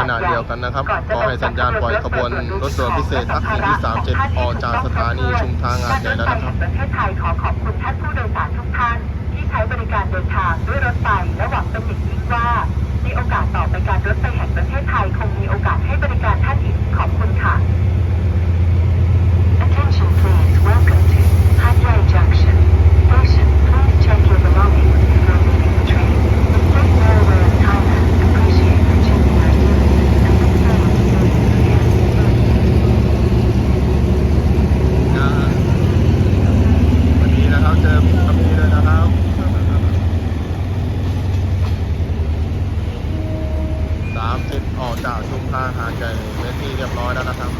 ขณะเดียวกันนะครับ ก็ให้สัญญาณปล่อยขบวนรถด่วนพิเศษทักษิณที่ 37 ออกจากสถานีชุมทางงานใหญ่แล้วนะครับประเทศไทยขอขอบคุณท่านผู้โดยสารทุกท่านที่ใช้บริการเดินทางด้วยรถไฟระหวังเป็นอย่างยิ่ง 30 ออกจากชุมทางหาดใจเวที่เรียบร้อยแล้วนะครับ